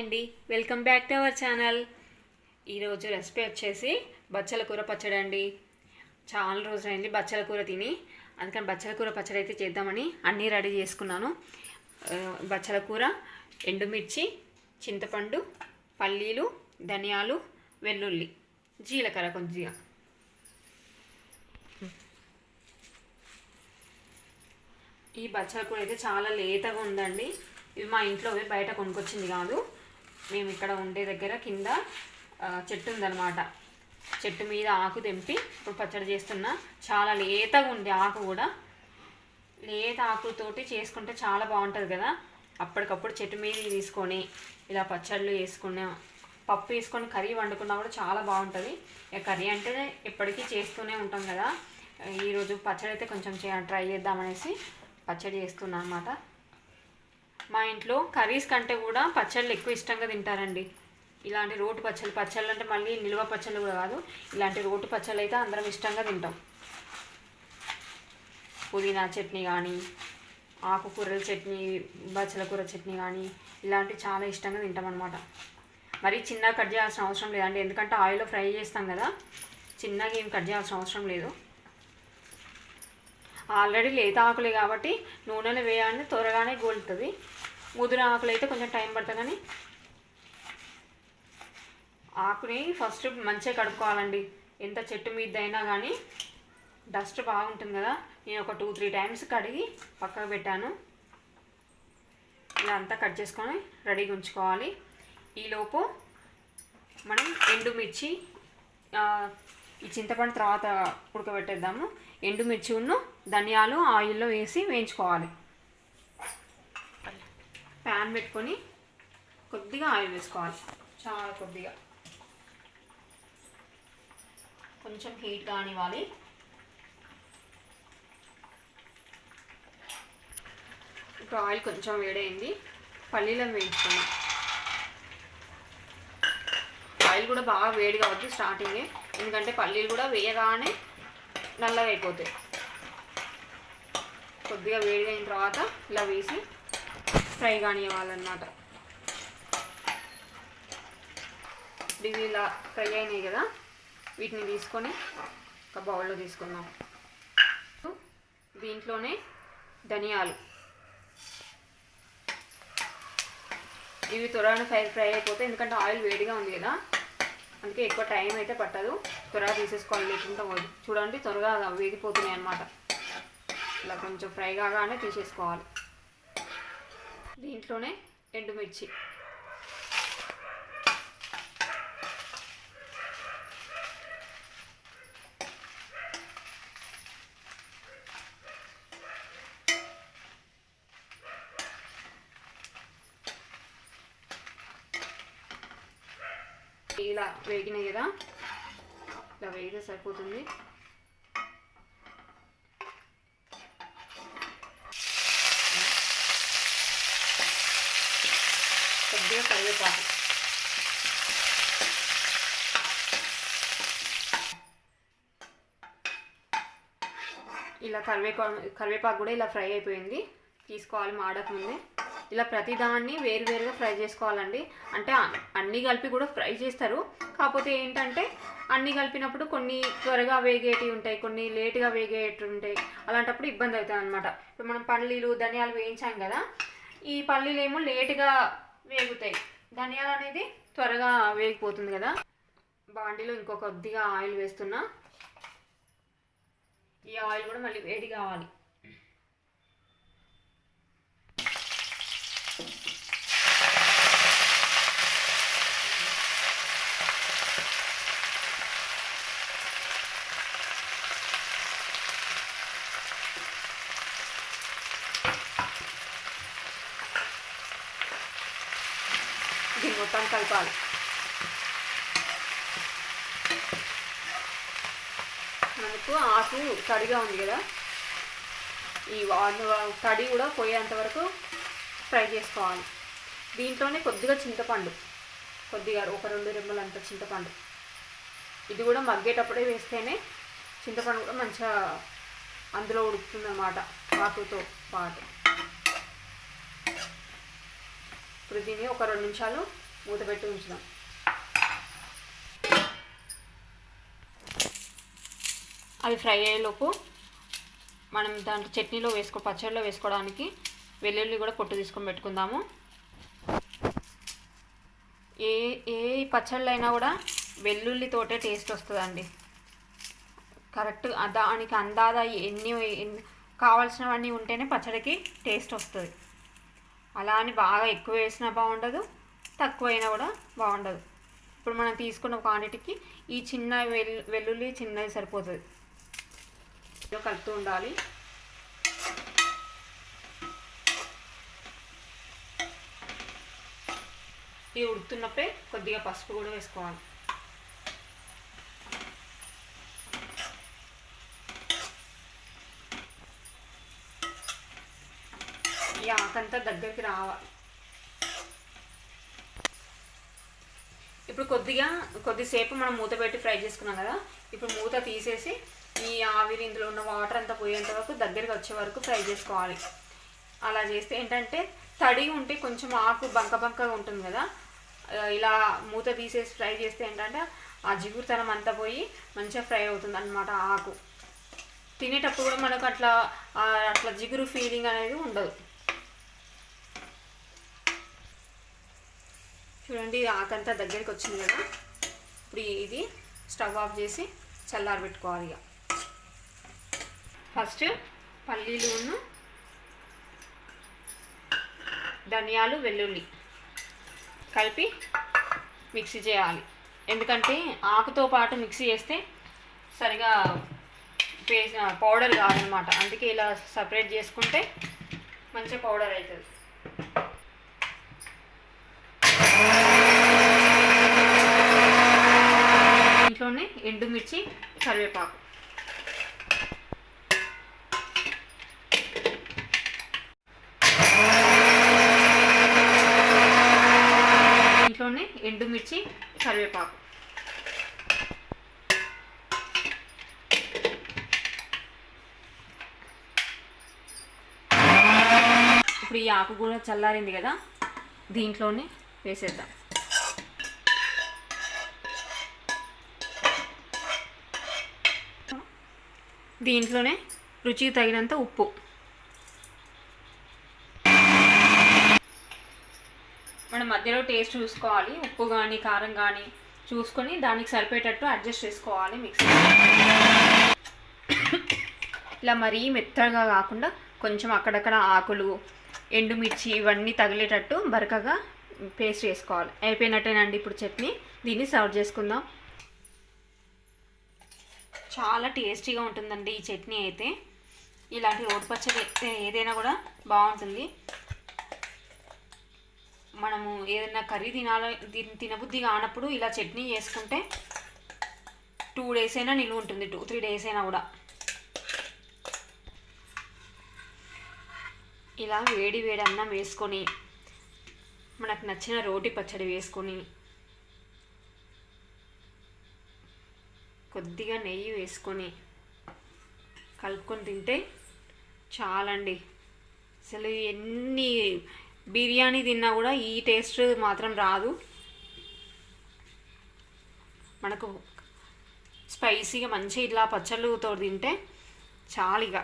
అండి. Welcome back to our channel ఈరోజు recipe వచ్చేసి బచ్చల కూర పచ్చడి అండి. చాలా రోజులైంది బచ్చల కూర తిని. అందుకని బచ్చల కూర పచ్చడి అయితే చేద్దామని అన్నీ రెడీ చేసుకున్నాను. బచ్చల కూర ఎండుమిర్చి చింతపండు పల్లీలు ధనియాలు వెల్లుల్లి జీలకర్ర కొద్దిగా. ఈ బచ్చల కూర అయితే చాలా లేతగా ఉందండి. ఇవి మా ఇంట్లో బయట కొనుక్కొచ్చింది కాదు. మేము ఇక్కడ ఉండే దగ్గర కింద చెట్టు ఉందనమాట చెట్టు మీద ఆకు తెంపి ఇప్పుడు పచ్చడి చేస్తున్నా. చాలా లేతగా ఉంది ఆకు కూడా. లేత ఆకుతోటి చేసుకుంటే చాలా బాగుంటుంది కదా. అప్పటికప్పుడు చెట్టు మీద తీసుకొని ఇలా పచ్చళ్ళు వేసుకునే పప్పు వేసుకొని కర్రీ వండుకున్నా కూడా చాలా బాగుంటుంది. ఇక కర్రీ అంటే ఎప్పటికీ చేస్తూనే ఉంటాం కదా. ఈరోజు పచ్చడి అయితే కొంచెం చే- ట్రై చేద్దామనేసి పచ్చడి చేస్తున్నా అనమాట మా ఇంట్లో కర్రీస్ కంటే కూడా పచ్చళ్ళు ఎక్కువ ఇష్టంగా తింటారండి. ఇలాంటి రోటి పచ్చళ్ళు పచ్చళ్ళు అంటే మళ్ళీ నిల్వ పచ్చళ్ళు కూడా కాదు. ఇలాంటి రోటి పచ్చళ్ళు అయితే అందరం ఇష్టంగా తింటాం. పుదీనా చట్నీ కానీ ఆకుకూరల చట్నీ బచ్చల కూర చట్నీ కానీ ఇలాంటివి చాలా ఇష్టంగా తింటాం అనమాట మరి చిన్నగా కట్ చేయాల్సిన అవసరం లేదండి. ఎందుకంటే ఆయిల్లో ఫ్రై చేస్తాం కదా. చిన్నగా ఏం కట్ చేయాల్సిన అవసరం లేదు. ఆల్రెడీ లేత ఆకులే కాబట్టి నూనెలో వేయాలని త్వరగానే గోలుతుంది. ముదిన ఆకులు అయితే కొంచెం టైం పడుతుంది కానీ ఆకుని ఫస్ట్ మంచిగా కడుక్కోవాలండి. ఎంత చెట్టు మీద అయినా కానీ డస్ట్ బాగుంటుంది కదా. నేను ఒక టూ త్రీ టైమ్స్ కడిగి పక్కకు పెట్టాను. ఇలా అంతా కట్ చేసుకొని రెడీగా ఉంచుకోవాలి. ఈలోపు మనం ఎండుమిర్చి ఈ చింతపండు తర్వాత ఉడకబెట్టేద్దాము. ఎండుమిర్చి ఉన్న ధనియాలు ఆయిల్లో వేసి వేయించుకోవాలి. ప్యాన్ పెట్టుకొని కొద్దిగా ఆయిల్ వేసుకోవాలి. చాలా కొద్దిగా. కొంచెం హీట్ కానివ్వాలి. ఇప్పుడు ఆయిల్ కొంచెం వేడైంది. పల్లీలను వేయించుకున్నాం ఆయిల్ కూడా బాగా వేడి కావద్దు స్టార్టింగే ఎందుకంటే పల్లీలు కూడా వేయగానే నల్లగా అయిపోతాయి. కొద్దిగా వేడిగా అయిన తర్వాత ఇలా వేసి ఫ్రై కానివ్వాలన్నమాట. ఇప్పుడు ఇవి ఇలా ఫ్రై అయినాయి కదా వీటిని తీసుకొని ఒక బౌల్లో తీసుకుందాం. దీంట్లోనే ధనియాలు. ఇవి త్వరగా ఫ్రై ఫ్రై అయిపోతాయి ఎందుకంటే ఆయిల్ వేడిగా ఉంది కదా. అందుకే ఎక్కువ టైం అయితే పట్టదు. త్వరగా తీసేసుకోవాలి లేకుండా చూడండి త్వరగా వేగిపోతున్నాయి అన్నమాట. ఇలా కొంచెం ఫ్రై కాగానే తీసేసుకోవాలి. దీంట్లోనే ఎండుమిర్చి. ఇలా వేగినాయి కదా? ఇలా వేగితే సరిపోతుంది. కొద్దిగా కరివేపాకు. ఇలా కరివేపాకు కరివేపాకు కూడా ఇలా ఫ్రై అయిపోయింది. తీసుకోవాలి మాడకముందే. ఇలా ప్రతిదాన్ని వేరువేరుగా ఫ్రై చేసుకోవాలండి. అంటే అన్నీ కలిపి కూడా ఫ్రై చేస్తారు. కాకపోతే ఏంటంటే అన్నీ కలిపినప్పుడు కొన్ని త్వరగా వేగేటివి ఉంటాయి కొన్ని లేటుగా వేగేటి ఉంటాయి. అలాంటప్పుడు ఇబ్బంది అవుతుంది అనమాట ఇప్పుడు మనం పల్లీలు ధనియాలు వేయించాం కదా ఈ పల్లీలు ఏమో లేటుగా వేగుతాయి. ధనియాలు అనేది త్వరగా వేగిపోతుంది కదా. బాండీలో ఇంకొక కొద్దిగా ఆయిల్ వేస్తున్నా. ఈ ఆయిల్ కూడా మళ్ళీ వేడి కావాలి. దీన్ని మొత్తం కలపాలి మనకు ఆకు తడిగా ఉంది కదా. ఈ వా- తడి కూడా పోయేంత వరకు ఫ్రై చేసుకోవాలి. దీంట్లోనే కొద్దిగా చింతపండు. కొద్దిగా ఒక రెండు రెమ్మలు అంత చింతపండు. ఇది కూడా మగ్గేటప్పుడే వేస్తేనే చింతపండు కూడా మంచిగా అందులో ఉడుకుతుంది అన్నమాట పాటు. ఇప్పుడు దీన్ని ఒక రెండు నిమిషాలు మూత పెట్టి ఉంచుదాం. అది ఫ్రై అయ్యేలోపు మనం దాంట్లో చట్నీలో వేసుకో పచ్చడిలో వేసుకోవడానికి వెల్లుల్లి కూడా పొట్టు తీసుకొని పెట్టుకుందాము. ఏ ఏ పచ్చళ్ళు అయినా కూడా వెల్లుల్లితోటే టేస్ట్ వస్తుందండి. కరెక్ట్ దానికి అందాదా ఎన్ని కావాల్సినవన్నీ ఉంటేనే పచ్చడికి టేస్ట్ వస్తుంది. అలా అని బాగా ఎక్కువ వేసినా బాగుండదు తక్కువ అయినా కూడా బాగుండదు. ఇప్పుడు మనం తీసుకున్న క్వాంటిటీకి ఈ చిన్న వెల్ వెల్లుల్లి చిన్నది సరిపోతుంది. కలుపుతూ ఉండాలి. ఈ ఉడుకుతున్నప్పుడే కొద్దిగా పసుపు కూడా వేసుకోవాలి. ఈ ఆకంతా దగ్గరికి రావాలి. ఇప్పుడు కొద్దిగా కొద్దిసేపు మనం మూత పెట్టి ఫ్రై చేసుకున్నాం కదా ఇప్పుడు మూత తీసేసి ఈ ఆవిరి ఇందులో ఉన్న వాటర్ అంతా పోయేంత వరకు దగ్గరికి వచ్చే వరకు ఫ్రై చేసుకోవాలి. అలా చేస్తే ఏంటంటే తడి ఉంటే కొంచెం ఆకు బంక బంకగా ఉంటుంది కదా. ఇలా మూత తీసేసి ఫ్రై చేస్తే ఏంటంటే ఆ జిగురుతనం అంతా పోయి మంచిగా ఫ్రై అవుతుంది అనమాట ఆకు. తినేటప్పుడు కూడా మనకు అట్లా అట్లా జిగురు ఫీలింగ్ అనేది ఉండదు. చూడండి ఆకంతా దగ్గరికి వచ్చింది కదా. ఇప్పుడు ఇది స్టవ్ ఆఫ్ చేసి చల్లారి పెట్టుకోవాలి ఇక. ఫస్ట్ పల్లీలును ధనియాలు వెల్లుల్లి కలిపి మిక్సీ చేయాలి. ఎందుకంటే ఆకుతో పాటు మిక్సీ చేస్తే సరిగా పేస్ట్ పౌడర్ కాదనమాట. అందుకే ఇలా సపరేట్ చేసుకుంటే మంచిగా పౌడర్ అవుతుంది ఇంట్లోనే ఎండుమిర్చి కరివేపాకు ఇంట్లోనే ఎండుమిర్చి కరివేపాకు. ఇప్పుడు ఈ ఆకు కూడా చల్లారింది కదా దీంట్లోనే వేసేద్దాం. దీంట్లోనే రుచికి తగినంత ఉప్పు మనం మధ్యలో టేస్ట్ చూసుకోవాలి. ఉప్పు కానీ కారం కానీ చూసుకొని దానికి సరిపోయేటట్టు అడ్జస్ట్ చేసుకోవాలి మిక్సీ. ఇలా మరీ మెత్తగా కాకుండా కొంచెం అక్కడక్కడ ఆకులు ఎండుమిర్చి ఇవన్నీ తగిలేటట్టు బరకగా పేస్ట్ చేసుకోవాలి. అయిపోయినట్టేనండి ఇప్పుడు చట్నీ. దీన్ని సర్వ్ చేసుకుందాం. చాలా టేస్టీగా ఉంటుందండి ఈ చట్నీ అయితే. ఇలాంటి రోటి పచ్చడి ఏదైనా కూడా బాగుంటుంది. మనము ఏదైనా కర్రీ తినాలి తినబుద్ధి కానప్పుడు ఇలా చట్నీ చేసుకుంటే టూ డేస్ అయినా నిలువ ఉంటుంది టూ త్రీ డేస్ అయినా కూడా. ఇలా వేడి వేడి అన్నం వేసుకొని మనకు నచ్చిన రోటి పచ్చడి వేసుకొని కొద్దిగా నెయ్యి వేసుకొని కలుపుకొని తింటే చాలండి. అసలు ఎన్ని బిర్యానీ తిన్నా కూడా ఈ టేస్ట్ మాత్రం రాదు. మనకు స్పైసీగా మంచిగా ఇట్లా పచ్చళ్ళతో తింటే చాలు ఇక.